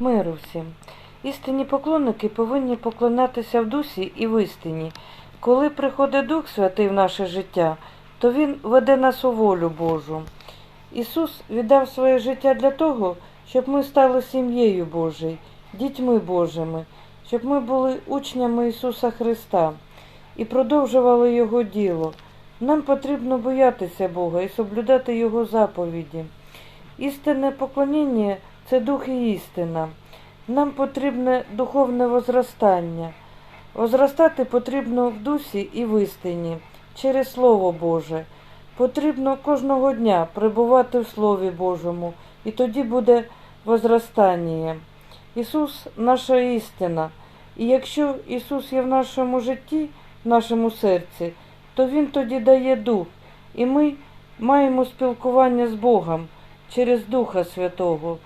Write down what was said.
Миру всім. Істинні поклонники повинні поклонятися в дусі і в істині. Коли приходить Дух Святий в наше життя, то Він веде нас у волю Божу. Ісус віддав своє життя для того, щоб ми стали сім'єю Божою, дітьми Божими, щоб ми були учнями Ісуса Христа і продовжували Його діло. Нам потрібно боятися Бога і соблюдати Його заповіді. Істинне поклоніння це дух і істина. Нам потрібне духовне возростання. Возростати потрібно в дусі і в істині, через Слово Боже. Потрібно кожного дня пребувати в Слові Божому, і тоді буде возростання. Ісус наша істина. І якщо Ісус є в нашому житті, в нашому серці, то Він тоді дає дух, і ми маємо спілкування з Богом через Духа Святого.